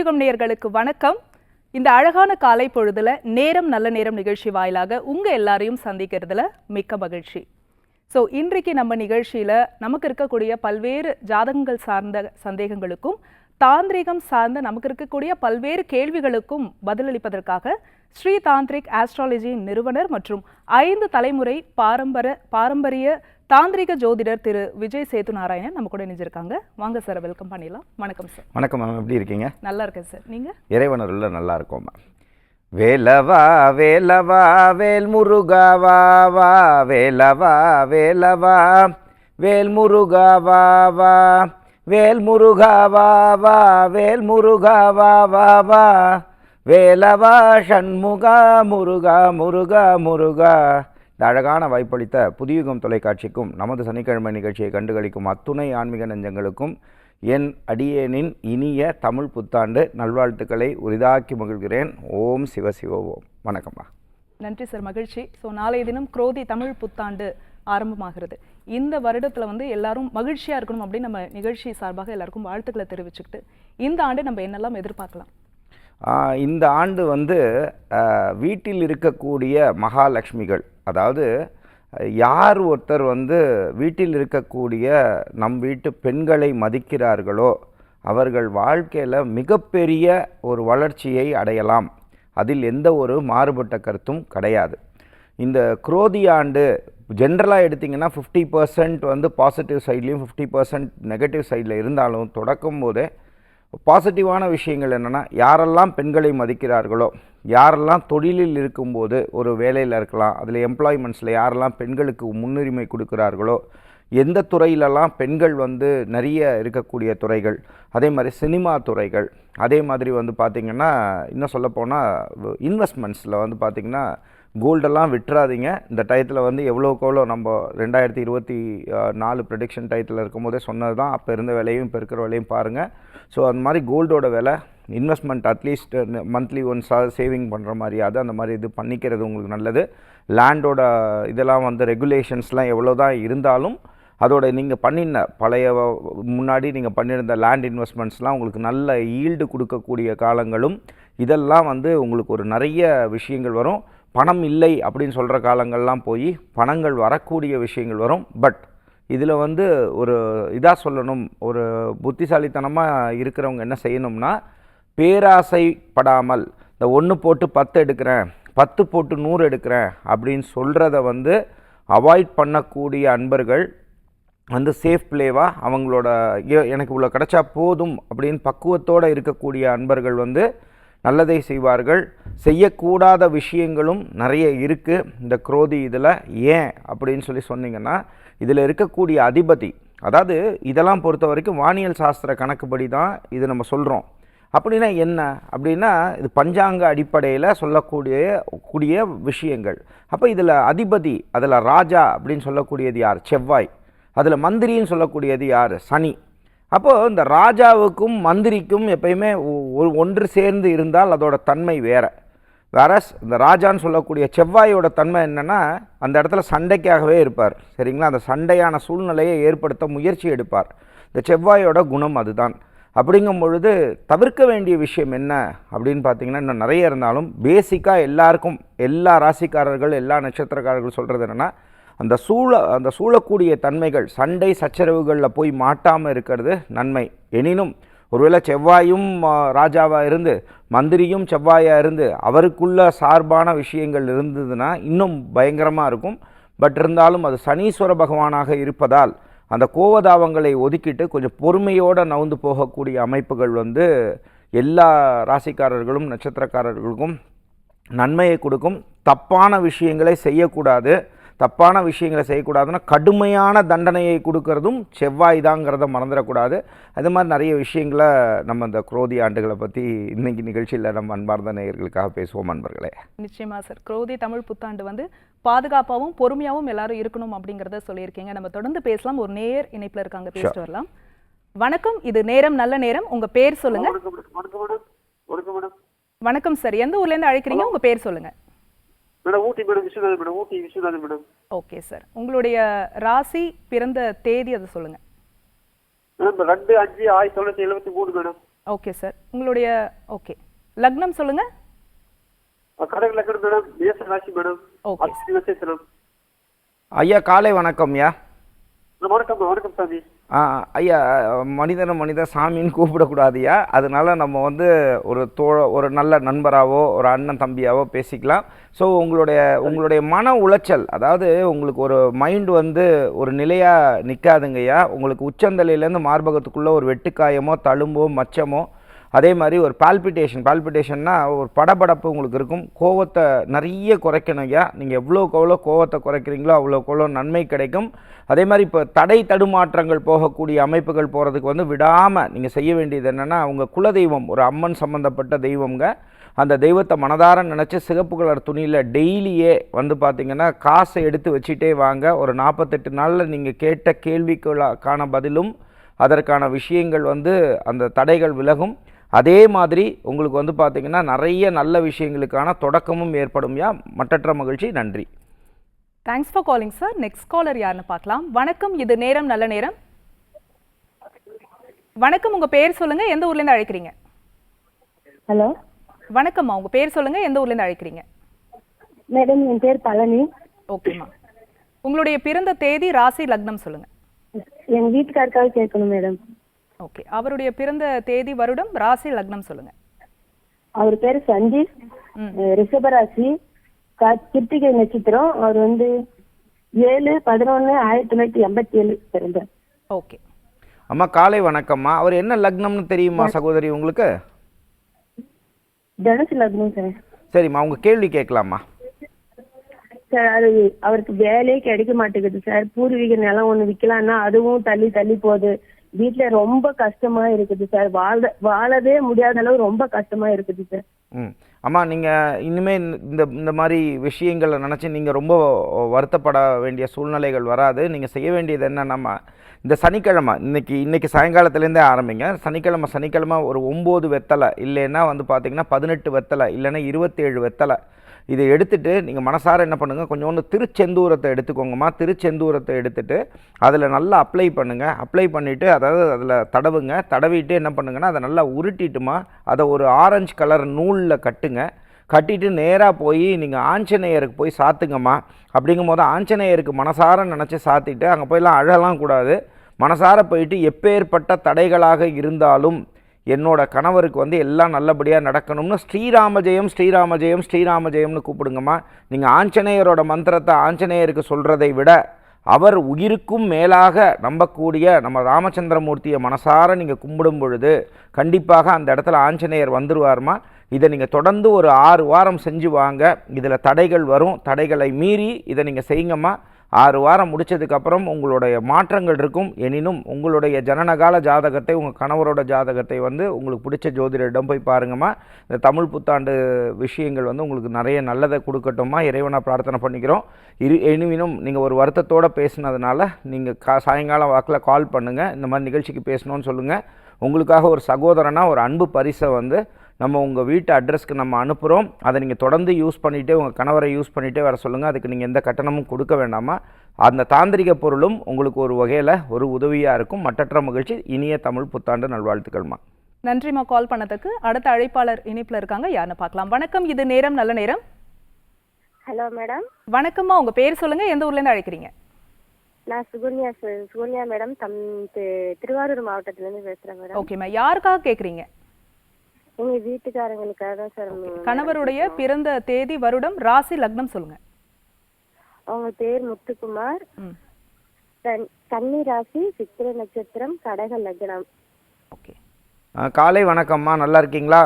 புதியுகம் நேயர்களுக்கு வணக்கம். இந்த அழகான காலை பொழுதுல நேரம் நல்ல நேரம் நிகழ்ச்சி வாயிலாக உங்க எல்லாரையும் சந்திக்கிறதுல மிக்க மகிழ்ச்சி. ஸோ இன்றைக்கு நம்ம நிகழ்ச்சியில நமக்கு இருக்கக்கூடிய பல்வேறு ஜாதகங்கள் சார்ந்த சந்தேகங்களுக்கும் தாந்திரிகம் சார்ந்த நமக்கு இருக்கக்கூடிய பல்வேறு கேள்விகளுக்கும் பதிலளிப்பதற்காக ஸ்ரீ தாந்திரிக் ஆஸ்ட்ராலஜியின் நிறுவனர் மற்றும் ஐந்து தலைமுறை பாரம்பர பாரம்பரிய தாந்திரிக ஜோதிடர் திரு விஜய் சேது நாராயணன் நம்ம கூட இணைஞ்சிருக்காங்க. வாங்க சார் வெல்கம் பண்ணிடலாம். வணக்கம் சார். வணக்கம் மேம் எப்படி இருக்கீங்க? நல்லா இருக்கேன் சார். நீங்க? இறைவனருள்ள நல்லா இருக்கோம் மேம் வேலவா வேலவா வேல் முருகா வா வேலவா வேலவா வேல் முருகா வா வேல் முருகா வா வேல் முருகா வா வா வா வேலவா ஷண்முகா முருகா முருகா முருகா இந்த அழகான வாய்ப்பளித்த புதியுகம் தொலைக்காட்சிக்கும் நமது சனிக்கிழமை நிகழ்ச்சியை கண்டுகளிக்கும் அத்துணை ஆன்மீக நெஞ்சங்களுக்கும் என் அடியேனின் இனிய தமிழ் புத்தாண்டு நல்வாழ்த்துக்களை உரிதாக்கி மகிழ்கிறேன். ஓம் சிவ ஓம். வணக்கம்மா. நன்றி சார் மகிழ்ச்சி. ஸோ நாளைய தினம் குரோதி தமிழ் புத்தாண்டு ஆரம்பமாகிறது. இந்த வருடத்தில் வந்து எல்லாரும் மகிழ்ச்சியாக இருக்கணும் அப்படின்னு நம்ம நிகழ்ச்சி சார்பாக எல்லாருக்கும் வாழ்த்துக்களை தெரிவிச்சுக்கிட்டு இந்த ஆண்டு நம்ம என்னெல்லாம் எதிர்பார்க்கலாம்? இந்த ஆண்டு வந்து வீட்டில் இருக்கக்கூடிய மகாலட்சுமிகள் அதாவது யார் ஒருத்தர் வந்து வீட்டில் இருக்கக்கூடிய நம் வீட்டு பெண்களை மதிக்கிறார்களோ அவர்கள் வாழ்க்கையில் மிகப்பெரிய ஒரு வளர்ச்சியை அடையலாம். அதில் எந்த ஒரு மாறுபட்ட கருத்தும் கிடையாது. இந்த குரோதி ஆண்டு ஜென்ரலாக எடுத்திங்கன்னா ஃபிஃப்டி பர்சன்ட் வந்து பாசிட்டிவ் சைட்லேயும் ஃபிஃப்டி பர்சன்ட் நெகட்டிவ் சைடில் இருந்தாலும் தொடக்கும் போதே பாசிட்டிவான விஷயங்கள் என்னென்னா யாரெல்லாம் பெண்களை மதிக்கிறார்களோ யாரெல்லாம் தொழிலில் இருக்கும்போது ஒரு வேலையில் இருக்கலாம் அதில் எம்ப்ளாய்மெண்ட்ஸில் யாரெல்லாம் பெண்களுக்கு முன்னுரிமை கொடுக்கிறார்களோ எந்த துறையிலெல்லாம் பெண்கள் வந்து நிறைய இருக்கக்கூடிய துறைகள் அதே மாதிரி சினிமா துறைகள் அதே மாதிரி வந்து பார்த்திங்கன்னா இன்னும் சொல்லப்போனால் இன்வெஸ்ட்மெண்ட்ஸில் வந்து பார்த்திங்கன்னா கோல்டெல்லாம் விட்டுறாதீங்க. இந்த டயத்தில் வந்து எவ்வளோக்கு எவ்வளோ நம்ம ரெண்டாயிரத்தி இருபத்தி நாலு ப்ரெடிக்ஷன் டயத்தில் இருக்கும்போதே சொன்னது தான் அப்போ இருந்த விலையும் இப்போ இருக்கிற விலையும் பாருங்கள் ஸோ அந்த மாதிரி கோல்டோட விலை இன்வெஸ்ட்மெண்ட் அட்லீஸ்ட் மந்த்லி ஒன்ஸாக சேவிங் பண்ணுற மாதிரியாவது அந்த மாதிரி இது பண்ணிக்கிறது உங்களுக்கு நல்லது. லேண்டோட இதெல்லாம் வந்து ரெகுலேஷன்ஸ்லாம் எவ்வளோ தான் இருந்தாலும் அதோட நீங்கள் பண்ணின பழைய முன்னாடி நீங்கள் பண்ணியிருந்த லேண்ட் இன்வெஸ்ட்மெண்ட்ஸ்லாம் உங்களுக்கு நல்ல ஈல்டு கொடுக்கக்கூடிய காலங்களும் இதெல்லாம் வந்து உங்களுக்கு ஒரு நிறைய விஷயங்கள் வரும். பணம் இல்லை அப்படின்னு சொல்கிற காலங்கள்லாம் போய் பணங்கள் வரக்கூடிய விஷயங்கள் வரும். பட் இதில் வந்து ஒரு இதாக சொல்லணும். ஒரு புத்திசாலித்தனமாக இருக்கிறவங்க என்ன செய்யணும்னா பேராசைப்படாமல் இந்த ஒன்று போட்டு பத்து எடுக்கிறேன் பத்து போட்டு நூறு எடுக்கிறேன் அப்படின்னு சொல்கிறத வந்து அவாய்ட் பண்ணக்கூடிய அன்பர்கள் வந்து சேஃப் பிளேவாக அவங்களோட எனக்கு இவ்வளோ கிடைச்சா போதும் அப்படின்னு பக்குவத்தோடு இருக்கக்கூடிய அன்பர்கள் வந்து நல்லதை செய்வார்கள். செய்யக்கூடாத விஷயங்களும் நிறைய இருக்குது இந்த குரோதி இதில் ஏன் அப்படின்னு சொல்லி சொன்னீங்கன்னா இதில் இருக்கக்கூடிய அதிபதி அதாவது இதெல்லாம் பொறுத்த வரைக்கும் வானியல் சாஸ்திர கணக்குப்படி தான் இது நம்ம சொல்கிறோம் அப்படின்னா என்ன? அப்படின்னா இது பஞ்சாங்க அடிப்படையில் சொல்லக்கூடிய கூடிய விஷயங்கள். அப்போ இதில் அதிபதி அதில் ராஜா அப்படின்னு சொல்லக்கூடியது யார்? செவ்வாய். அதில் மந்திரின்னு சொல்லக்கூடியது யார்? சனி. அப்போது இந்த ராஜாவுக்கும் மந்திரிக்கும் எப்பயுமே ஒ- ஒன்று சேர்ந்து இருந்தால் அதோட தன்மை வேறு. வேற இந்த ராஜான்னு சொல்லக்கூடிய செவ்வாயோட தன்மை என்னென்னா அந்த இடத்துல சண்டைக்காகவே இருப்பார். சரிங்களா? அந்த சண்டையான சூழ்நிலையை ஏற்படுத்த முயற்சி எடுப்பார். இந்த செவ்வாயோட குணம் அதுதான். அப்படிங்கும் பொழுது தவிர்க்க வேண்டிய விஷயம் என்ன அப்படின்னு பார்த்தீங்கன்னா இன்னும் நிறைய இருந்தாலும் பேசிக்காக எல்லாருக்கும் எல்லா ராசிக்காரர்கள் எல்லா நட்சத்திரக்காரர்கள் சொல்கிறது என்னென்னா அந்த சூழ அந்த சூழக்கூடிய தன்மைகள் சண்டை சச்சரவுகளில் போய் மாட்டாமல் இருக்கிறது நன்மை. எனினும் ஒருவேளை செவ்வாயும் ராஜாவாக இருந்து மந்திரியும் செவ்வாயாக இருந்து அவருக்குள்ள சார்பான விஷயங்கள் இருந்ததுன்னா இன்னும் பயங்கரமாக இருக்கும். பட் இருந்தாலும் அது சனீஸ்வர பகவானாக இருப்பதால் அந்த கோவதாவங்களை ஒதுக்கிட்டு கொஞ்சம் பொறுமையோடு நவுந்து போகக்கூடிய அமைப்புகள் வந்து எல்லா ராசிக்காரர்களும் நட்சத்திரக்காரர்களுக்கும் நன்மையை கொடுக்கும். தப்பான விஷயங்களை செய்யக்கூடாது. தப்பான விஷயங்களை செய்யக்கூடாதுன்னா கடுமையான தண்டனையை கொடுக்கறதும் செவ்வாய் தாங்கிறத மறந்துடக்கூடாது. அது மாதிரி நிறைய விஷயங்களை நம்ம இந்த குரோதி ஆண்டுகளை பற்றி இன்னைக்கு நிகழ்ச்சியில் நம்ம அன்பார்ந்த நேயர்களுக்காக பேசுவோம் அன்பர்களே. நிச்சயமா சார். குரோதி தமிழ் புத்தாண்டு வந்து பாதுகாப்பாகவும் பொறுமையாவும் எல்லாரும் இருக்கணும் அப்படிங்கறத சொல்லியிருக்கீங்க. நம்ம தொடர்ந்து பேசலாம். ஒரு நேர் இணைப்புல இருக்காங்க. பேசிட்டு வரலாம். வணக்கம். இது நேரம் நல்ல நேரம். உங்க பேர் சொல்லுங்க. வணக்கம் சார். எந்த ஊர்ல இருந்து அழைக்கிறீங்க? உங்க பேர் சொல்லுங்க. Madam Ooty madam Viswanathan madam Ooty Viswanathan madam. Okay sir. உங்களுடைய ராசி பிறந்த தேதி அதை சொல்லுங்க. மேடம் ரெண்டு அஞ்சு ஆயிரத்தி தொள்ளாயிரத்தி எழுபத்தி மூணு மேடம். Okay sir. உங்களுடைய ஓகே. லக்னம் சொல்லுங்க. கடக லக்கணம் மேடம் மேச ராசி மேடம் நட்சத்திரம். ஐயா காலை வணக்கம்யா வணக்கம் வணக்கம் சாமி. ஐயா மனிதனை மனித சாமின்னு கூப்பிடக்கூடாதுயா அதனால நம்ம வந்து ஒரு தோ ஒரு நல்ல நண்பராகவோ ஒரு அண்ணன் தம்பியாவோ பேசிக்கலாம். ஸோ உங்களுடைய உங்களுடைய மன உளைச்சல் அதாவது உங்களுக்கு ஒரு மைண்ட் வந்து ஒரு நிலையாக நிற்காதுங்கய்யா உங்களுக்கு உச்சந்தலையிலேருந்து மார்பகத்துக்குள்ளே ஒரு வெட்டுக்காயமோ தழும்போ மச்சமோ அதே மாதிரி ஒரு பால்பிட்டேஷன் பால்பிட்டேஷன்னா ஒரு படபடப்பு உங்களுக்கு இருக்கும். கோவத்தை நிறைய குறைக்கணும் ஐயா. நீங்கள் எவ்வளோக்கு எவ்வளோ கோவத்தை குறைக்கிறீங்களோ அவ்வளோக்கு எவ்வளோ நன்மை கிடைக்கும். அதே மாதிரி இப்போ தடை தடுமாற்றங்கள் போகக்கூடிய அமைப்புகள் போகிறதுக்கு வந்து விடாமல் நீங்கள் செய்ய வேண்டியது என்னென்னா அவங்க குலதெய்வம் ஒரு அம்மன் சம்மந்தப்பட்ட தெய்வம்ங்க. அந்த தெய்வத்தை மனதார நினச்சி சிகப்பு கலர் துணியில் டெய்லியே வந்து பார்த்திங்கன்னா காசை எடுத்து வச்சுட்டே வாங்க. ஒரு நாற்பத்தெட்டு நாளில் நீங்கள் கேட்ட கேள்விக்கான பதிலும் அதற்கான விஷயங்கள் வந்து அந்த தடைகள் விலகும். அதே மாதிரி உங்களுக்கு வந்து பார்த்தீங்கன்னா நிறைய நல்ல விஷயங்களுக்கான தொடக்கமும் ஏற்படும்யா மட்டற்ற மகிழ்ச்சி. நன்றி. Thanks for calling sir next caller யாருன்னு பார்க்கலாம். வணக்கம். இது நேரம் நல்ல நேரம். வணக்கம். உங்க பேர் சொல்லுங்க. எந்த ஊர்ல இருந்து அழைக்கிறீங்க? ஹலோ? வணக்கம்மா. உங்க பேர் சொல்லுங்க. எந்த ஊர்ல இருந்து அழைக்கிறீங்க? மேடம் என் பேர் பழனி. ஓகேம்மா உங்களுடைய பிறந்த தேதி ராசி லக்னம் சொல்லுங்க. எங்க வீட்டுக்காருக்காக கேட்கணும் மேடம். ஓகே அவருடைய பிறந்த தேதி வருடம் ராசி லக்னம் சொல்லுங்க. அவர் பேர் சஞ்சீவ். ரிஷபராசி. கிருத்திகை நட்சத்திரம். அவர் வந்து ஏழு பதினொன்னு ஆயிரத்தி தொள்ளாயிரத்தி எண்பத்தி ஏழு பிறந்தார். ஓகே அம்மா காலை வணக்கம்மா. அவர் என்ன லக்னம்னு தெரியுமா சகோதரி உங்களுக்கு? தனுசு லக்னம் சார். சரிம்மா உங்கள் கேள்வி கேட்கலாமா சார் அது அவருக்கு வேலையே கிடைக்க மாட்டேங்குது சார். பூர்வீக நிலம் ஒண்ணு விக்கலாம்னா அதுவும் தள்ளி தள்ளி போகுது. வீட்டுல ரொம்ப கஷ்டமா இருக்குது சார். வாழ வாழவே முடியாத அளவு ரொம்ப கஷ்டமா இருக்குது சார். ம். அம்மா நீங்கள் இனிமேல் இந்த இந்த மாதிரி விஷயங்களை நினச்சி நீங்கள் ரொம்ப வருத்தப்பட வேண்டிய சூழ்நிலைகள் வராது. நீங்கள் செய்ய வேண்டியது என்னன்னா இந்த சனிக்கிழமை இன்னைக்கு இன்னைக்கு சாயங்காலத்துலேருந்தே ஆரம்பிங்க. சனிக்கிழமை சனிக்கிழமை ஒரு ஒம்பது வெத்தலை இல்லைன்னா வந்து பார்த்தீங்கன்னா பதினெட்டு வெத்தலை இல்லைன்னா இருபத்தேழு வெத்தலை. இதை எடுத்துகிட்டு நீங்கள் மனசார என்ன பண்ணுங்கள் கொஞ்சோண்டு திருச்செந்தூரத்தை எடுத்துக்கோங்கம்மா. திருச்செந்தூரத்தை எடுத்துகிட்டு அதில் நல்லா அப்ளை பண்ணுங்கள் அப்ளை பண்ணிவிட்டு அதாவது அதில் தடவுங்க. தடவிட்டு என்ன பண்ணுங்கன்னா அதை நல்லா உருட்டிட்டுமா அதை ஒரு ஆரஞ்சு கலர் நூலில் கட்டுங்க. கட்டிட்டு நேராக போய் நீங்கள் ஆஞ்சநேயருக்கு போய் சாத்துங்கம்மா. அப்படிங்கும்போது ஆஞ்சநேயருக்கு மனசார நினச்சி சாத்திட்டு அங்கே போயெல்லாம் அழலாம் கூடாது. மனசார போயிட்டு எப்பேற்பட்ட தடைகளாக இருந்தாலும் என்னோட கணவருக்கு வந்து எல்லாம் நல்லபடியாக நடக்கணும்னு ஸ்ரீராம ஜெயம் ஸ்ரீராம ஜெயம் ஸ்ரீராம ஜெயம்னு கூப்பிடுங்கம்மா. நீங்கள் ஆஞ்சநேயரோட மந்திரத்தை ஆஞ்சநேயருக்கு சொல்கிறதை விட அவர் உயிருக்கும் மேலாக நம்பக்கூடிய நம்ம ராமச்சந்திரமூர்த்தியை மனசார நீங்கள் கும்பிடும் பொழுது கண்டிப்பாக அந்த இடத்துல ஆஞ்சநேயர் வந்துருவார்மா. இதை நீங்கள் தொடர்ந்து ஒரு ஆறு வாரம் செஞ்சு வாங்க. இதில் தடைகள் வரும். தடைகளை மீறி இதை நீங்கள் செய்யுங்கம்மா. ஆறு வாரம் முடிச்சதுக்கப்புறம் உங்களுடைய மாற்றங்கள் இருக்கும். எனினும் உங்களுடைய ஜனனகால ஜாதகத்தை உங்கள் கணவரோட ஜாதகத்தை வந்து உங்களுக்கு பிடிச்ச ஜோதிடரிடம் போய் பாருங்கம்மா. இந்த தமிழ் புத்தாண்டு விஷயங்கள் வந்து உங்களுக்கு நிறைய நல்லதை கொடுக்கட்டும்மா. இறைவனாக பிரார்த்தனை பண்ணிக்கிறோம். இரு எனினும் நீங்கள் ஒரு வருத்தத்தோடு பேசுனதுனால நீங்கள் கா சாயங்காலம் வாக்கில் கால் பண்ணுங்கள் இந்த மாதிரி நிகழ்ச்சிக்கு பேசணும்னு சொல்லுங்கள் உங்களுக்காக ஒரு சகோதரனா ஒரு அன்பு பரிசை வந்து நம்ம உங்கள் வீட்டு அட்ரஸ்க்கு நம்ம அனுப்புகிறோம் அதை நீங்கள் தொடர்ந்து யூஸ் பண்ணிகிட்டே உங்கள் கணவரை யூஸ் பண்ணிகிட்டே வர சொல்லுங்கள் அதுக்கு நீங்கள் எந்த கட்டணமும் கொடுக்க வேண்டாமா? அந்த தாந்திரிக பொருளும் உங்களுக்கு ஒரு வகையில் ஒரு உதவியாக இருக்கும். மட்டற்ற மகிழ்ச்சி. இனிய தமிழ் புத்தாண்டு நல்வாழ்த்துக்கள்மா. நன்றிம்மா கால் பண்ணதுக்கு. அடுத்த அழைப்பாளர் இனிப்புல இருக்காங்க. யாருன்னு பார்க்கலாம். வணக்கம். இது நேரம் நல்ல நேரம். ஹலோ மேடம் வணக்கம்மா. உங்க பேர் சொல்லுங்க. எந்த ஊர்ல இருந்து அழைக்கிறீங்க? நான் சுகன்யா சுகன்யா மேடம் தம் திருவாரூர் மாவட்டத்துலேருந்து பேசுகிறேன் மேடம் ஓகேம்மா யாருக்காக கேக்குறீங்க? எங்க வீட்டுக்காரங்களுக்காக தான் சார் கணவருடைய பிறந்த தேதி வருடம் ராசி லக்னம் சொல்லுங்க. அவங்க பேர் முத்துக்குமார். கன்னி ராசி சித்திரை நட்சத்திரம் கடக லக்னம். ஓகே காலை வணக்கம்மா. நல்லா இருக்கீங்களா?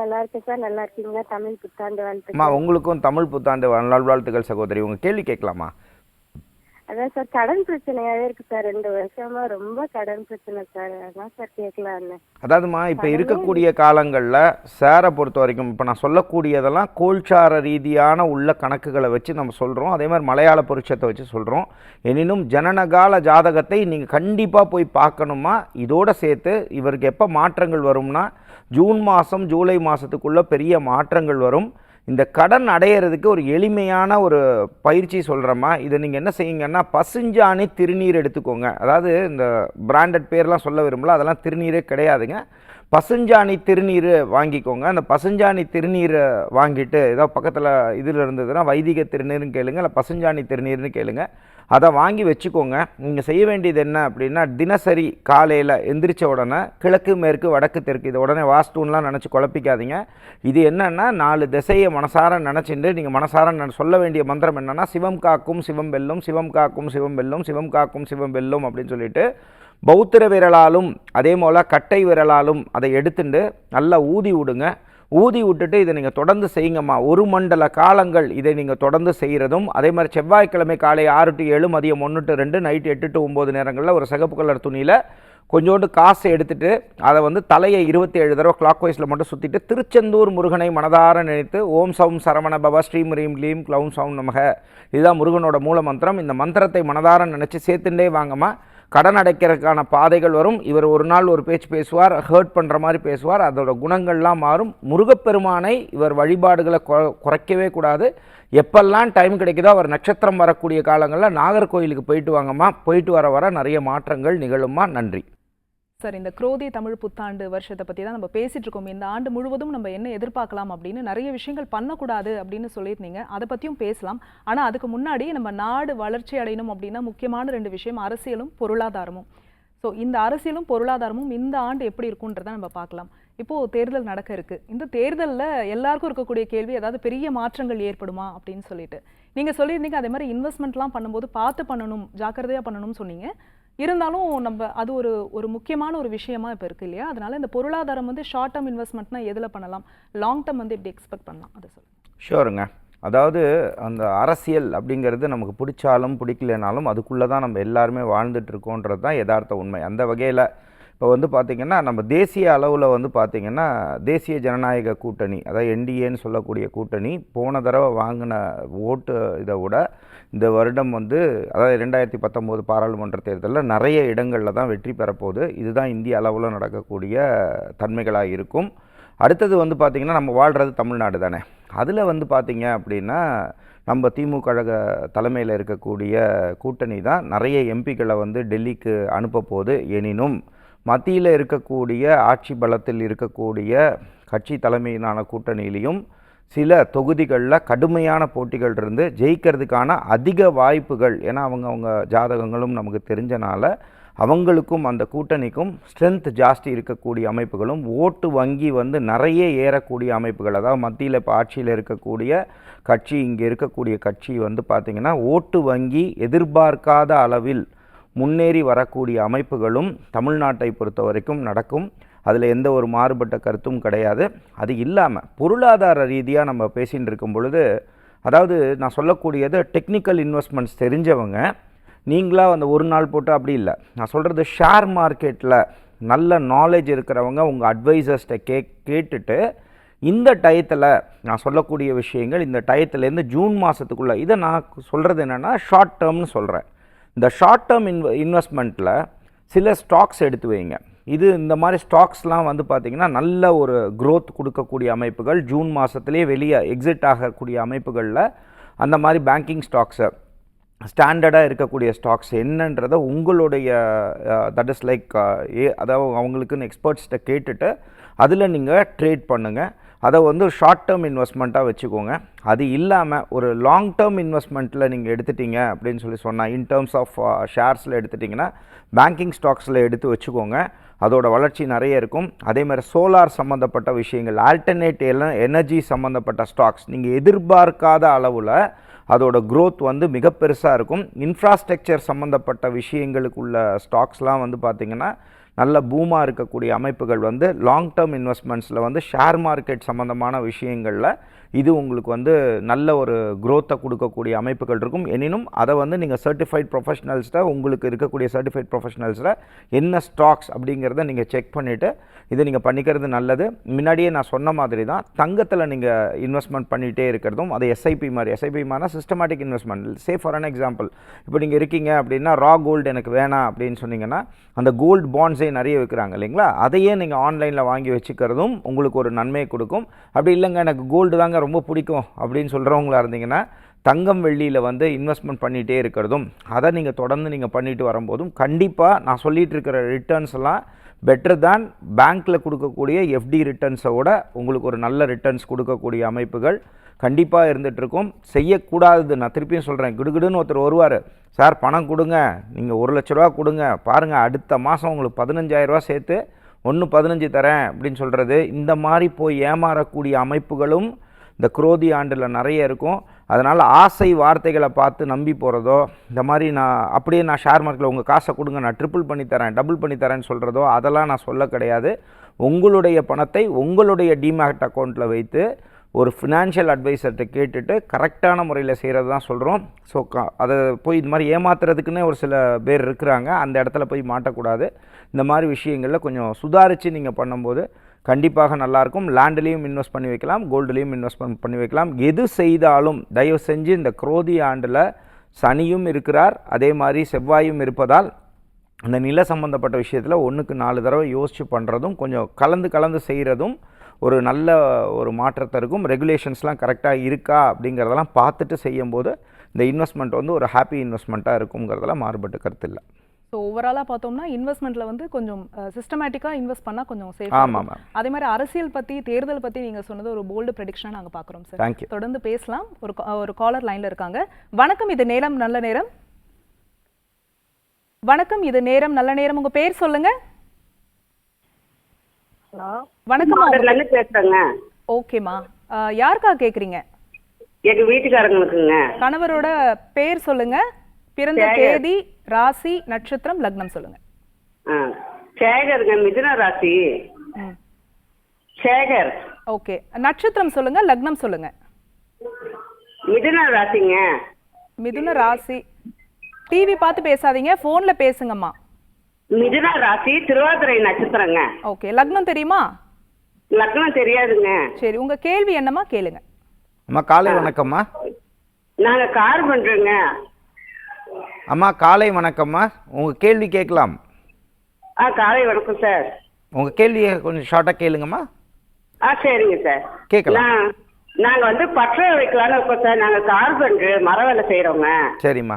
நல்லா இருக்கேன் சார். நல்லா இருக்கீங்களா? தமிழ் புத்தாண்டு வாழ்த்து அம்மா உங்களுக்கும் தமிழ் புத்தாண்டு நல்வாழ்த்துக்கள் சகோதரி. உங்கள் கேள்வி கேட்கலாமா? அதான் சார் கடன் பிரச்சனையாவே இருக்கு சார். ரெண்டு வருஷமா ரொம்ப கடன் பிரச்சனை சார். அதான் சார் கேட்கலான்னு அதாவதுமா இப்போ இருக்கக்கூடிய காலங்களில் சேரை பொறுத்த வரைக்கும் இப்போ நான் சொல்லக்கூடியதெல்லாம் கோல்சார ரீதியான உள்ள கணக்குகளை வச்சு நம்ம சொல்கிறோம் அதே மாதிரி மலையாள பொருட்சத்தை வச்சு சொல்கிறோம் எனினும் ஜனனகால ஜாதகத்தை நீங்கள் கண்டிப்பாக போய் பார்க்கணுமா? இதோட சேர்த்து இவருக்கு எப்போ மாற்றங்கள் வரும்னா ஜூன் மாதம் ஜூலை மாதத்துக்குள்ளே பெரிய மாற்றங்கள் வரும். இந்த கடன் அடையிறதுக்கு ஒரு எளிமையான ஒரு பயிற்சி சொல்கிறோமா இதை நீங்கள் என்ன செய்யுங்கன்னா பசுஞ்சாணி திருநீர் எடுத்துக்கோங்க. அதாவது இந்த பிராண்டட் பேர்லாம் சொல்ல விரும்பல அதெல்லாம் திருநீரே கிடையாதுங்க. பசுஞ்சாணி திருநீர் வாங்கிக்கோங்க. அந்த பசுஞ்சாணி திருநீரை வாங்கிட்டு ஏதோ பக்கத்தில் இதில் இருந்ததுன்னா வைதிக திருநீர்னு கேளுங்க இல்லை பசுஞ்சாணி திருநீர்னு கேளுங்கள் அதை வாங்கி வச்சுக்கோங்க. நீங்கள் செய்ய வேண்டியது என்ன அப்படின்னா தினசரி காலையில் எந்திரிச்ச உடனே கிழக்கு மேற்கு வடக்கு தெற்கு இதை உடனே வாஸ்துன்லாம் நினச்சி குழப்பிக்காதீங்க. இது என்னென்னா நாலு திசையை மனசார நினச்சிட்டு நீங்கள் மனசார சொல்ல வேண்டிய மந்திரம் என்னென்னா சிவம் காக்கும் சிவம் வெல்லும் சிவம் காக்கும் சிவம் வெல்லும் சிவம் காக்கும் சிவம் வெல்லும் அப்படின்னு சொல்லிட்டு பௌத்திர விரலாலும் அதே போல் கட்டை விரலாலும் அதை எடுத்துட்டு நல்லா ஊதி விடுங்க. ஊதி விட்டுட்டு இதை நீங்கள் தொடர்ந்து செய்யுங்கம்மா. ஒரு மண்டல காலங்கள் இதை நீங்கள் தொடர்ந்து செய்கிறதும் அதே மாதிரி செவ்வாய்க்கிழமை காலை ஆறு டு ஏழு மதியம் ஒன்று டு ரெண்டு நைட்டு எட்டு டு ஒம்பது நேரங்களில் ஒரு சிகப்பு கலர் துணியில் கொஞ்சோண்டு காசை எடுத்துட்டு அதை வந்து தலையை இருபத்தி ஏழு தடவை கிளாக் வைஸில் மட்டும் சுற்றிட்டு திருச்செந்தூர் முருகனை மனதார நினைத்து ஓம் சவும் சரவண பவ ஸ்ரீம் ரீம் லீம் க்ளவும் சவுன் நமக. இதுதான் முருகனோட மூல மந்திரம். இந்த மந்திரத்தை மனதார நினச்சி சேர்த்துட்டே வாங்கம்மா. கடன் அடைக்கிறதுக்கான பாதைகள் வரும். இவர் ஒரு நாள் ஒரு பேச்சு பேசுவார் ஹர்ட் பண்ணுற மாதிரி பேசுவார். அதோட குணங்கள்லாம் மாறும். முருகப்பெருமானை இவர் வழிபாடுகளை கொ- குறைக்கவே கூடாது. எப்பெல்லாம் டைம் கிடைக்குதோ அவர் நட்சத்திரம் வரக்கூடிய காலங்களில் நாகர்கோயிலுக்கு போயிட்டு வாங்கம்மா. போயிட்டு வர வர நிறைய மாற்றங்கள் நிகழும்மா. நன்றி. சார் இந்த குரோதி தமிழ் புத்தாண்டு வருஷத்தை பற்றி தான் நம்ம பேசிகிட்டு இருக்கோம் இந்த ஆண்டு முழுவதும் நம்ம என்ன எதிர்பார்க்கலாம் அப்படின்னு நிறைய விஷயங்கள் பண்ணக்கூடாது அப்படின்னு சொல்லியிருந்தீங்க. அதை பற்றியும் பேசலாம். ஆனால் அதுக்கு முன்னாடி நம்ம நாடு வளர்ச்சி அடையணும் அப்படின்னா முக்கியமான ரெண்டு விஷயம் அரசியலும் பொருளாதாரமும். ஸோ இந்த அரசியலும் பொருளாதாரமும் இந்த ஆண்டு எப்படி இருக்குன்றதை நம்ம பார்க்கலாம். இப்போது தேர்தல் நடக்க இருக்கு. இந்த தேர்தலில் எல்லாருக்கும் இருக்கக்கூடிய கேள்வி ஏதாவது பெரிய மாற்றங்கள் ஏற்படுமா அப்படின்னு சொல்லிட்டு. நீங்கள் சொல்லியிருந்தீங்க அதே மாதிரி இன்வெஸ்ட்மெண்ட்லாம் பண்ணும்போது பார்த்து பண்ணணும் ஜாக்கிரதையாக பண்ணணும்னு சொன்னீங்க. இருந்தாலும் நம்ம அது ஒரு ஒரு முக்கியமான ஒரு விஷயமா இப்போ இருக்கு இல்லையா? அதனால இந்த பொருளாதாரம் வந்து ஷார்ட் டேர்ம் இன்வெஸ்ட்மெண்ட்னா எதில் பண்ணலாம்? லாங் டேர்ம் வந்து எப்படி எக்ஸ்பெக்ட் பண்ணலாம்? அதை சொல்லுங்க. ஷோருங்க அதாவது அந்த அரசியல் அப்படிங்கிறது நமக்கு பிடிச்சாலும் பிடிக்கலனாலும் அதுக்குள்ளே தான் நம்ம எல்லாருமே வாழ்ந்துட்டு இருக்கோன்றது தான் யதார்த்த உண்மை. அந்த வகையில் இப்போ வந்து பார்த்திங்கன்னா நம்ம தேசிய அளவில் வந்து பார்த்திங்கன்னா தேசிய ஜனநாயக கூட்டணி அதாவது என்டிஏன்னு சொல்லக்கூடிய கூட்டணி போன தடவை வாங்கின ஓட்டு இதை விட இந்த வருடம் வந்து அதாவது ரெண்டாயிரத்தி பத்தொம்போது பாராளுமன்ற தேர்தலில் நிறைய இடங்களில் தான் வெற்றி பெறப்போகுது. இதுதான் இந்திய அளவில் நடக்கக்கூடிய தன்மைகளாக இருக்கும். அடுத்தது வந்து பார்த்திங்கன்னா நம்ம வாழ்கிறது தமிழ்நாடு தானே. அதில் வந்து பார்த்திங்க அப்படின்னா நம்ம திமுக கழக தலைமையில் இருக்கக்கூடிய கூட்டணி தான் நிறைய எம்பிக்களை வந்து டெல்லிக்கு அனுப்ப போகுது எனினும் மத்தியில் இருக்கக்கூடிய ஆட்சி பலத்தில் இருக்கக்கூடிய கட்சி தலைமையிலான கூட்டணியிலையும் சில தொகுதிகளில் கடுமையான போட்டிகள் இருந்து ஜெயிக்கிறதுக்கான அதிக வாய்ப்புகள் ஏன்னா அவங்க அவங்க ஜாதகங்களும் நமக்கு தெரிஞ்சனால அவங்களுக்கும் அந்த கூட்டணிக்கும் ஸ்ட்ரென்த் ஜாஸ்தி இருக்கக்கூடிய அமைப்புகளும் ஓட்டு வங்கி வந்து நிறைய ஏறக்கூடிய அமைப்புகள் அதாவது மத்தியில் இப்போ ஆட்சியில் இருக்கக்கூடிய கட்சி இங்கே இருக்கக்கூடிய கட்சி வந்து பார்த்திங்கன்னா ஓட்டு வங்கி எதிர்பார்க்காத அளவில் முன்னேறி வரக்கூடிய அமைப்புகளும் தமிழ்நாட்டை பொறுத்த வரைக்கும் நடக்கும். அதில் எந்த ஒரு மாறுபட்ட கருத்தும் கிடையாது. அது இல்லாமல் பொருளாதார ரீதியாக நம்ம பேசின்னு இருக்கும் பொழுது அதாவது நான் சொல்லக்கூடியது டெக்னிக்கல் இன்வெஸ்ட்மெண்ட்ஸ் தெரிஞ்சவங்க நீங்களாக அந்த ஒரு நாள் போட்டு அப்படி இல்லை. நான் சொல்கிறது ஷேர் மார்க்கெட்டில் நல்ல நாலேஜ் இருக்கிறவங்க உங்கள் அட்வைசர்ஸ்ட்டை கே கேட்டுட்டு இந்த டயத்தில் நான் சொல்லக்கூடிய விஷயங்கள் இந்த டயத்துலேருந்து ஜூன் மாதத்துக்குள்ளே இதை நான் சொல்கிறது என்னென்னா ஷார்ட் டேர்ம்னு சொல்கிறேன் இந்த ஷார்ட் டேர்ம் இன்வ இன்வெஸ்ட்மெண்ட்டில் சில ஸ்டாக்ஸ் எடுத்து வைங்க. இது இந்த மாதிரி ஸ்டாக்ஸ்லாம் வந்து பார்த்திங்கன்னா நல்ல ஒரு க்ரோத் கொடுக்கக்கூடிய அமைப்புகள். ஜூன் மாதத்துலேயே வெளியே எக்ஸிட் ஆகக்கூடிய அமைப்புகளில் அந்த மாதிரி பேங்கிங் ஸ்டாக்ஸை ஸ்டாண்டர்டாக இருக்கக்கூடிய ஸ்டாக்ஸ் என்னன்றதை உங்களுடைய தட் இஸ் லைக் ஏ அதாவது அவங்களுக்குன்னு எக்ஸ்பர்ட்ஸ்கிட்ட கேட்டுட்டு அதில் நீங்கள் ட்ரேட் பண்ணுங்கள் அதை வந்து ஷார்ட் டேர்ம் இன்வெஸ்ட்மெண்ட்டாக வச்சுக்கோங்க. அது இல்லாமல் ஒரு லாங் டேர்ம் இன்வெஸ்ட்மெண்ட்டில் நீங்கள் எடுத்துட்டீங்க அப்படின்னு சொல்லி சொன்னால் இன் டேர்ம்ஸ் ஆஃப் ஷேர்ஸில் எடுத்துட்டிங்கன்னா பேங்கிங் ஸ்டாக்ஸில் எடுத்து வச்சுக்கோங்க. அதோட வளர்ச்சி நிறைய இருக்கும். அதே மாதிரி சோலார் சம்மந்தப்பட்ட விஷயங்கள் ஆல்டர்னேட் எனர்ஜி சம்மந்தப்பட்ட ஸ்டாக்ஸ் நீங்கள் எதிர்பார்க்காத அளவில் அதோட க்ரோத் வந்து மிக பெருசாக இருக்கும். இன்ஃப்ராஸ்ட்ரக்சர் சம்மந்தப்பட்ட விஷயங்களுக்குள்ள ஸ்டாக்ஸ்லாம் வந்து பார்த்திங்கன்னா நல்ல பூமாக இருக்கக்கூடிய அமைப்புகள் வந்து லாங் டேர்ம் இன்வெஸ்ட்மெண்ட்ஸில் வந்து ஷேர் மார்க்கெட் சம்மந்தமான விஷயங்களில் இது உங்களுக்கு வந்து நல்ல ஒரு குரோத்தை கொடுக்கக்கூடிய அமைப்புகள் இருக்கும். எனினும் அதை வந்து நீங்கள் சர்டிஃபைட் ப்ரொஃபஷனல்ஸ்ட உங்களுக்கு இருக்கக்கூடிய சர்டிஃபைட் ப்ரொஃபஷனல்ஸில் என்ன ஸ்டாக்ஸ் அப்படிங்கிறத நீங்கள் செக் பண்ணிவிட்டு இதை நீங்கள் பண்ணிக்கிறது நல்லது. முன்னாடியே நான் சொன்ன மாதிரி தான் தங்கத்தில் நீங்கள் இன்வெஸ்ட்மெண்ட் பண்ணிகிட்டே இருக்கிறதும் அது எஸ்ஐபி மாதிரி. எஸ்ஐபி மாதிரி systematic investment say for an example இப்போ நீங்கள் இருக்கீங்க அப்படின்னா ரா கோல்டு எனக்கு வேணாம் அப்படின்னு சொன்னீங்கன்னா அந்த கோல்டு பாண்ட்ஸே பான்சை நிறைய விற்கிறாங்க இல்லைங்களா? அதையே நீங்கள் ஆன்லைனில் வாங்கி வச்சுக்கிறதும் உங்களுக்கு ஒரு நன்மையை கொடுக்கும். அப்படி இல்லைங்க எனக்கு கோல்டு தாங்க ரொம்ப பிடிக்கும் அப்படின்னு சொல்கிறவங்களா இருந்தீங்கன்னா தங்கம் வெள்ளியில் வந்து இன்வெஸ்ட்மெண்ட் பண்ணிகிட்டே இருக்கிறதும் அதை நீங்கள் தொடர்ந்து நீங்கள் பண்ணிட்டு வரும்போதும் கண்டிப்பாக நான் சொல்லிகிட்டு இருக்கிற ரிட்டர்ன்ஸ் எல்லாம் பெட்டர் தான் பேங்க்கில் கொடுக்கக்கூடிய எஃப்டி ரிட்டர்ன்ஸோட உங்களுக்கு ஒரு நல்ல ரிட்டர்ன்ஸ் கொடுக்கக்கூடிய அமைப்புகள் கண்டிப்பாக இருந்துகிட்ருக்கும் செய்யக்கூடாதது நான் திருப்பியும் சொல்கிறேன் கிடுகிடுன்னு ஒருத்தர் வருவார். சார் பணம் கொடுங்க. நீங்கள் ஒரு லட்ச ரூபா கொடுங்க. பாருங்கள் அடுத்த மாதம் உங்களுக்கு பதினஞ்சாயிரரூபா சேர்த்து ஒன்று பதினஞ்சு தரேன் அப்படின்னு சொல்கிறது இந்த மாதிரி போய் ஏமாறக்கூடிய அமைப்புகளும் இந்த குரோதி ஆண்டில் நிறைய இருக்கும். அதனால் ஆசை வார்த்தைகளை பார்த்து நம்பி போகிறதோ இந்த மாதிரி நான் அப்படியே நான் ஷேர் மார்க்கெட்டில் உங்கள் காசை கொடுங்க நான் ட்ரிபிள் பண்ணி தரேன் டபுள் பண்ணி தரேன்னு சொல்கிறதோ அதெல்லாம் நான் சொல்ல கிடையாது. உங்களுடைய பணத்தை உங்களுடைய டிமேட் அக்கௌண்ட்டில் வைத்து ஒரு ஃபினான்ஷியல் அட்வைசர்கிட்ட கேட்டுட்டு கரெக்டான முறையில் செய்கிறது தான் சொல்கிறோம் ஸோ க அதை போய் இது மாதிரி ஏமாத்துறதுக்குன்னே ஒரு சில பேர் இருக்கிறாங்க. அந்த இடத்துல போய் மாட்டக்கூடாது. இந்த மாதிரி விஷயங்களில் கொஞ்சம் சுதாரித்து நீங்கள் பண்ணும்போது கண்டிப்பாக நல்லாயிருக்கும் லேண்ட்லேயும் இன்வெஸ்ட் பண்ணி வைக்கலாம். கோல்டுலேயும் இன்வெஸ்ட்மெண்ட் பண்ணி வைக்கலாம். எது செய்தாலும் தயவு செஞ்சு இந்த குரோதி ஆண்டில் சனியும் இருக்கிறார். அதே மாதிரி செவ்வாயும் இருப்பதால் அந்த நில சம்மந்தப்பட்ட விஷயத்தில் ஒன்றுக்கு நாலு தடவை யோசித்து பண்ணுறதும் கொஞ்சம் கலந்து கலந்து செய்கிறதும் ஒரு நல்ல ஒரு மாற்றத்தை இருக்கும். ரெகுலேஷன்ஸ்லாம் கரெக்டாக இருக்கா அப்படிங்கிறதெல்லாம் பார்த்துட்டு செய்யும்போது இந்த இன்வெஸ்ட்மெண்ட் வந்து ஒரு ஹாப்பி இன்வெஸ்ட்மெண்ட்டாக இருக்குங்கிறதெல்லாம் மாறுபட்டு கருத்து இல்லை. ஸோ ஓவராலாக பார்த்தோம்னா இன்வெஸ்ட்மெண்ட்ல வந்து கொஞ்சம் சிஸ்டமேட்டிக்காக இன்வெஸ்ட் பண்ணால் கொஞ்சம் சேஃப் ஆமாம் மேம் அதே மாதிரி அரசியல் பற்றி தேர்தல் பற்றி நீங்கள் சொன்னது ஒரு போல்டு ப்ரெடிக்ஷனாக நாங்கள் பார்க்குறோம் சார் தேங்க்யூ தொடர்ந்து பேசலாம். ஒரு ஒரு காலர் லைன்ல இருக்காங்க. வணக்கம் இது நேரம் நல்ல நேரம். வணக்கம் இது நேரம் நல்ல நேரம். உங்க பேர் சொல்லுங்க. ஹலோ வணக்கம் பேசுறேங்க. ஓகேம்மா. யாருக்கா கேக்குறீங்க? எங்க வீட்டுக்காரங்களுக்குங்க. கணவரோட பேர் சொல்லுங்க. பிறந்த தேதி ராசி நட்சத்திரம் லக்னம் சொல்லுங்க. சேகருங்க மிதுன ராசி. சேகர். ஓகே. நட்சத்திரம் சொல்லுங்க லக்னம் சொல்லுங்க. மிதுன ராசிங்க. மிதுன ராசி. டிவி பார்த்து பேசாதீங்க ஃபோன்ல பேசுங்கம்மா. மிதுன ராசி திருவாதிரை நட்சத்திரங்க. ஓகே லக்னம் தெரியுமா? லக்னம் தெரியாதுங்க. சரி உங்க கேள்வி என்னம்மா? கேளுங்க. அம்மா காலை வணக்கம்மா. நாங்க கார் பண்றோங்க. அம்மா காலை வணக்கம்மா. உங்கள் கேள்வி கேட்கலாம். ஆ காலை வணக்கம் சார். உங்கள் கேள்வியை கொஞ்சம் ஷார்ட்டாக கேளுங்கம்மா. ஆ சரிங்க சார். கேட்கலாம். நான் நாங்க வந்து பற்ற வைக்கலாம்னு இருக்கோம் சார். நாங்க கார் பண்ற மர வேலை செய்யறோங்க சரிம்மா.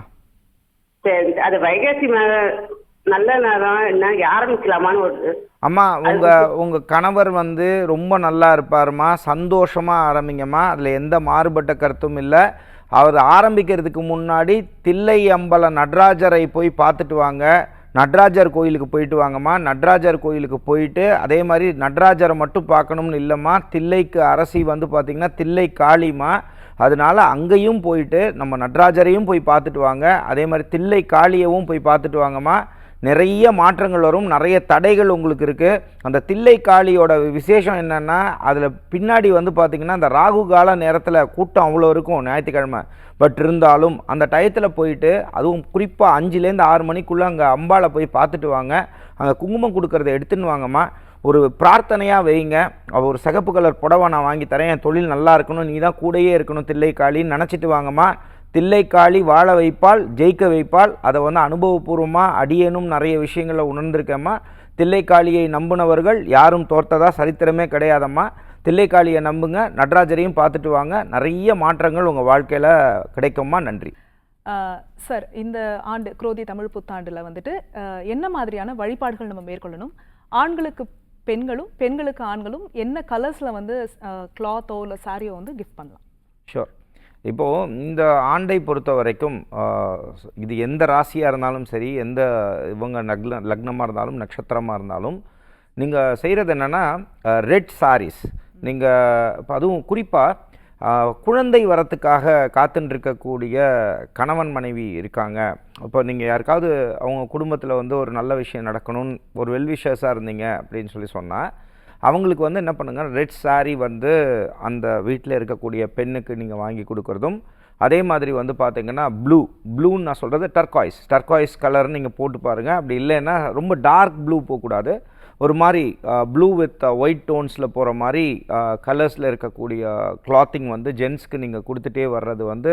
சரி அது வைகாசி ம- நல்ல நேரம். என்ன ஆரம்பிக்கலாமான்னு ஒரு அம்மா உங்க உங்க கணவர் வந்து ரொம்ப நல்லா இருப்பாருமா சந்தோஷமா ஆரம்பிங்கம்மா. அதுல எந்த மாறுபட்ட கருத்தும் இல்லை. அவர் ஆரம்பிக்கிறதுக்கு முன்னாடி தில்லை அம்பல நடராஜரை போய் பார்த்துட்டு வாங்க. நடராஜர் கோயிலுக்கு போயிட்டு வாங்கம்மா. நடராஜர் கோயிலுக்கு போயிட்டு அதே மாதிரி நடராஜரை மட்டும் பார்க்கணும்னு இல்லைம்மா. தில்லைக்கு அரசி வந்து பார்த்திங்கன்னா தில்லை காளிமா அதனால அங்கேயும் போயிட்டு நம்ம நடராஜரையும் போய் பார்த்துட்டு வாங்க. அதே மாதிரி தில்லை காளியவும் போய் பார்த்துட்டு வாங்கம்மா. நிறைய மாற்றங்கள் வரும் நிறைய தடைகள் உங்களுக்கு இருக்குது அந்த தில்லை காளியோட விசேஷம் என்னென்னா அதில் பின்னாடி வந்து பார்த்திங்கன்னா அந்த ராகு கால நேரத்தில் கூட்டம் அவ்வளோ இருக்கும் ஞாயிற்றுக்கிழமை. பட் இருந்தாலும் அந்த டயத்தில் போயிட்டு அதுவும் குறிப்பாக அஞ்சுலேருந்து ஆறு மணிக்குள்ளே அங்கே அம்பாளை போய் பார்த்துட்டு வாங்க. அங்கே குங்குமம் கொடுக்கறத எடுத்துன்னு வாங்கம்மா. ஒரு பிரார்த்தனையாக வைங்க. அவள் ஒரு சிகப்பு கலர் புடவை நான் வாங்கி தரேன். என் தொழில் நல்லா இருக்கணும். நீ தான் கூடயே இருக்கணும் தில்லை காளின்னு நினச்சிட்டு வாங்கம்மா. தில்லைக்காளி வாழ வைப்பால் ஜெயிக்க வைப்பால் அதை வந்து அனுபவபூர்வமாக அடியேனும் நிறைய விஷயங்களை உணர்ந்திருக்கேம்மா. தில்லைக்காளியை நம்பினவர்கள் யாரும் தோர்த்ததா சரித்திரமே கிடையாதம்மா. தில்லைக்காளியை நம்புங்க நடராஜரையும் பார்த்துட்டு வாங்க. நிறைய மாற்றங்கள் உங்கள் வாழ்க்கையில் கிடைக்கும்மா. நன்றி. சார் இந்த ஆண்டு குரோதி தமிழ் புத்தாண்டுல வந்துட்டு என்ன மாதிரியான வழிபாடுகள் நம்ம மேற்கொள்ளணும்? ஆண்களுக்கு பெண்களும் பெண்களுக்கு ஆண்களும் என்ன கலர்ஸ்ல வந்து கிளாத்தோ இல்லை சாரியோ வந்து கிஃப்ட் பண்ணலாம்? ஷோர் இப்போது இந்த ஆண்டை பொறுத்த வரைக்கும் இது எந்த ராசியாக இருந்தாலும் சரி எந்த இவங்க நக்ன லக்னமாக இருந்தாலும் நட்சத்திரமாக இருந்தாலும் நீங்கள் செய்கிறது என்னென்னா ரெட் சாரீஸ் நீங்கள் இப்போ அதுவும் குறிப்பாக குழந்தை வரத்துக்காக காத்துட்டுருக்கக்கூடிய கணவன் மனைவி இருக்காங்க. இப்போ நீங்கள் யாருக்காவது அவங்க குடும்பத்தில் வந்து ஒரு நல்ல விஷயம் நடக்கணும்னு ஒரு வெல்விஷஸாக இருந்தீங்க அப்படின்னு சொல்லி சொன்னால் அவங்களுக்கு வந்து என்ன பண்ணுங்கள் ரெட் saree வந்து அந்த வீட்டில் இருக்கக்கூடிய பெண்ணுக்கு நீங்கள் வாங்கி கொடுக்குறதும் அதே மாதிரி வந்து பார்த்தீங்கன்னா ப்ளூ ப்ளூன்னு நான் சொல்கிறது டர்காய்ஸ் டர்காய்ஸ் கலர்னு நீங்கள் போட்டு பாருங்கள் அப்படி இல்லைன்னா ரொம்ப டார்க் ப்ளூ போகக்கூடாது. ஒரு மாதிரி ப்ளூ வித் ஒயிட் டோன்ஸில் போகிற மாதிரி கலர்ஸில் இருக்கக்கூடிய கிளாத்திங் வந்து ஜென்ஸ்க்கு நீங்கள் கொடுத்துட்டே வர்றது வந்து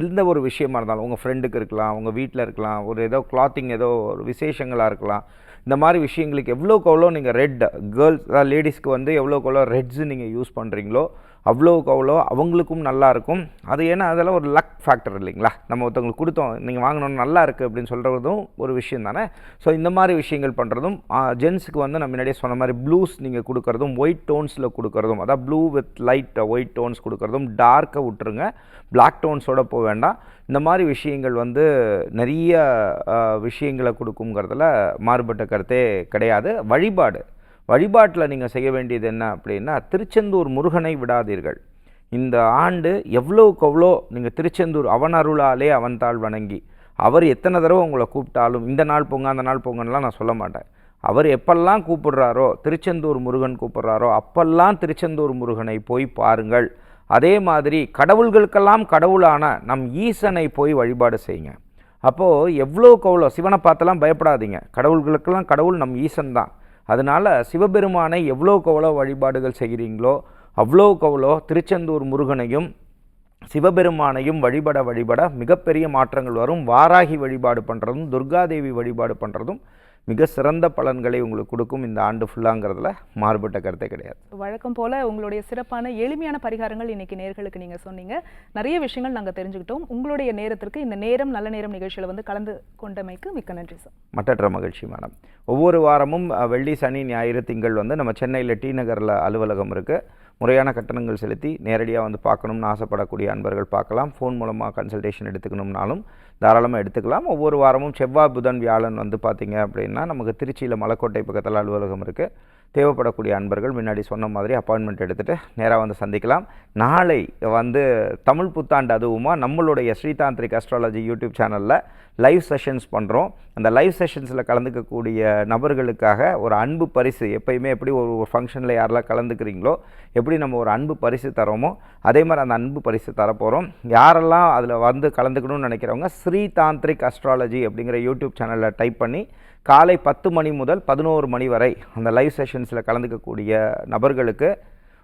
எந்த ஒரு விஷயமா இருந்தாலும் உங்கள் ஃப்ரெண்டுக்கு இருக்கலாம் உங்கள் வீட்டில் இருக்கலாம் ஒரு ஏதோ கிளாத்திங் ஏதோ ஒரு விசேஷங்களாக இருக்கலாம் இந்த மாதிரி விஷயங்களுக்கு எவ்வளோக்கு எவ்வளோ நீங்கள் ரெட் கேர்ள்ஸ் லேடிஸ்க்கு வந்து எவ்வளோக்கு எவ்வளோ ரெட்ஸு நீங்கள் யூஸ் பண்ணுறீங்களோ அவ்வளோக்கு அவ்வளோ அவங்களுக்கும் நல்லாயிருக்கும். அது ஏன்னா அதெல்லாம் ஒரு லக் ஃபேக்டர் இல்லைங்களா? நம்ம ஒருத்தவங்களுக்கு கொடுத்தோம் நீங்கள் வாங்கினோம் நல்லா இருக்குது அப்படின்னு சொல்கிறதும் ஒரு விஷயம் தானே? ஸோ இந்த மாதிரி விஷயங்கள் பண்ணுறதும் ஜென்ஸுக்கு வந்து நம்ம முன்னாடியே சொன்ன மாதிரி ப்ளூஸ் நீங்கள் கொடுக்குறதும் ஒயிட் டோன்ஸில் கொடுக்குறதும் அதாவது blue with light white tones கொடுக்குறதும் டார்க்கை விட்டுருங்க. பிளாக் டோன்ஸோட போக வேண்டாம். இந்த மாதிரி விஷயங்கள் வந்து நிறைய விஷயங்களை கொடுக்குங்கிறதுல மாறுபட்ட கருத்தே கிடையாது. வழிபாடு வழிபாட்டில் நீங்கள் செய்ய வேண்டியது என்ன அப்படின்னா திருச்செந்தூர் முருகனை விடாதீர்கள். இந்த ஆண்டு எவ்வளோக்கு எவ்வளோ நீங்கள் திருச்செந்தூர் அவன் அருளாலே அவன் தாள் வணங்கி அவர் எத்தனை தடவை உங்களை கூப்பிட்டாலும் இந்த நாள் போங்க அந்த நாள் போங்கன்னெலாம் நான் சொல்ல மாட்டேன். அவர் எப்பெல்லாம் கூப்பிடுறாரோ திருச்செந்தூர் முருகன் கூப்பிடுறாரோ அப்பெல்லாம் திருச்செந்தூர் முருகனை போய் பாருங்கள். அதே மாதிரி கடவுள்களுக்கெல்லாம் கடவுளான நம் ஈசனை போய் வழிபாடு செய்யுங்க. அப்போது எவ்வளோக்கு எவ்வளோ சிவனை பார்த்தெல்லாம் பயப்படாதீங்க. கடவுள்களுக்கெல்லாம் கடவுள் நம் ஈசன் தான். அதனால் சிவபெருமானை எவ்வளோக்கு எவ்வளோ வழிபாடுகள் செய்கிறீங்களோ அவ்வளோக்கு அவ்வளோ திருச்செந்தூர் முருகனையும் சிவபெருமானையும் வழிபட வழிபட மிகப்பெரிய மாற்றங்கள் வரும். வாராகி வழிபாடு பண்ணுறதும் துர்காதேவி வழிபாடு பண்ணுறதும் மிக சிறந்த பலன்களை உங்களுக்கு கொடுக்கும் இந்த ஆண்டு ஃபுல்லாங்கிறதுல மாறுபட்ட கருத்தே கிடையாது. வழக்கம் போல உங்களுடைய சிறப்பான எளிமையான பரிகாரங்கள் இன்னைக்கு நேர்களுக்கு நீங்க சொன்னீங்க. நிறைய விஷயங்கள் நாங்க தெரிஞ்சுக்கிட்டோம். உங்களுடைய நேரத்திற்கு இந்த நேரம் நல்ல நேரம் நிகழ்ச்சியில வந்து கலந்து கொண்டமைக்கு மிக்க நன்றி சார். மட்டற்ற மகிழ்ச்சி மேடம். ஒவ்வொரு வாரமும் வெள்ளி சனி ஞாயிறு திங்கள் வந்து நம்ம சென்னையில் டி நகரில் அலுவலகம் இருக்குது முறையான கட்டணங்கள் செலுத்தி நேரடியாக வந்து பார்க்கணும்னு ஆசைப்படக்கூடிய அன்பர்கள் பார்க்கலாம். ஃபோன் மூலமாக கன்சல்டேஷன் எடுத்துக்கணும்னாலும் தாராளமாக எடுத்துக்கலாம். ஒவ்வொரு வாரமும் செவ்வாய் புதன் வியாழன் வந்து பார்த்திங்க அப்படின்னா நமக்கு திருச்சியில் மலைக்கோட்டை பக்கத்தில் அலுவலகம் இருக்குது தேவைப்படக்கூடிய அன்பர்கள் முன்னாடி சொன்ன மாதிரி அப்பாயின்மெண்ட் எடுத்துகிட்டு நேராக வந்து சந்திக்கலாம். நாளை வந்து தமிழ் புத்தாண்டு அதுவுமா நம்மளுடைய ஸ்ரீதாந்திரிக் அஸ்ட்ராலஜி யூடியூப் சேனலில் லைவ் செஷன்ஸ் பண்ணுறோம் அந்த லைவ் செஷன்ஸில் கலந்துக்கக்கூடிய நபர்களுக்காக ஒரு அன்பு பரிசு எப்பயுமே எப்படி ஒரு ஒரு ஃபங்க்ஷனில் யாரெல்லாம் கலந்துக்கிறீங்களோ எப்படி நம்ம ஒரு அன்பு பரிசு தரோமோ அதே மாதிரி அந்த அன்பு பரிசு தரப்போகிறோம் யாரெல்லாம் அதில் வந்து கலந்துக்கணும்னு நினைக்கிறவங்க ஸ்ரீதாந்திரிக் அஸ்ட்ராலஜி அப்படிங்கிற யூடியூப் சேனலில் டைப் பண்ணி காலை பத்து மணி முதல் பதினோரு மணி வரை அந்த லைவ் செஷன்ஸில் கலந்துக்கக்கூடிய நபர்களுக்கு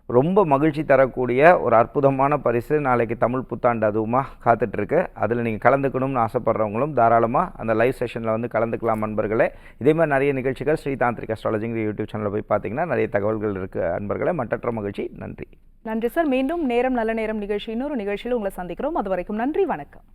ரொம்ப மகிழ்ச்சி தரக்கூடிய ஒரு அற்புதமான பரிசு. நாளைக்கு தமிழ் புத்தாண்டு அதுவுமா காத்துட்ருக்கு. அதில் நீங்கள் கலந்துக்கணும்னு ஆசைப்பட்றவங்களும் தாராளமாக அந்த லைவ் செஷனில் வந்து கலந்துக்கலாம் அன்பர்களே இதே மாதிரி நிறைய நிகழ்ச்சிகள் ஸ்ரீ தாந்திரிக் அஸ்ட்ராலஜிங்கிற யூடியூப் சேனலில் போய் பார்த்தீங்கன்னா நிறைய தகவல்கள் இருக்குது அன்பர்களே மற்றற்ற மகிழ்ச்சி. நன்றி. நன்றி சார். மீண்டும் நேரம் நல்ல நேரம் நிகழ்ச்சி இன்னொரு நிகழ்ச்சியில் உங்களை சந்திக்கிறோம். அது வரைக்கும் நன்றி வணக்கம்.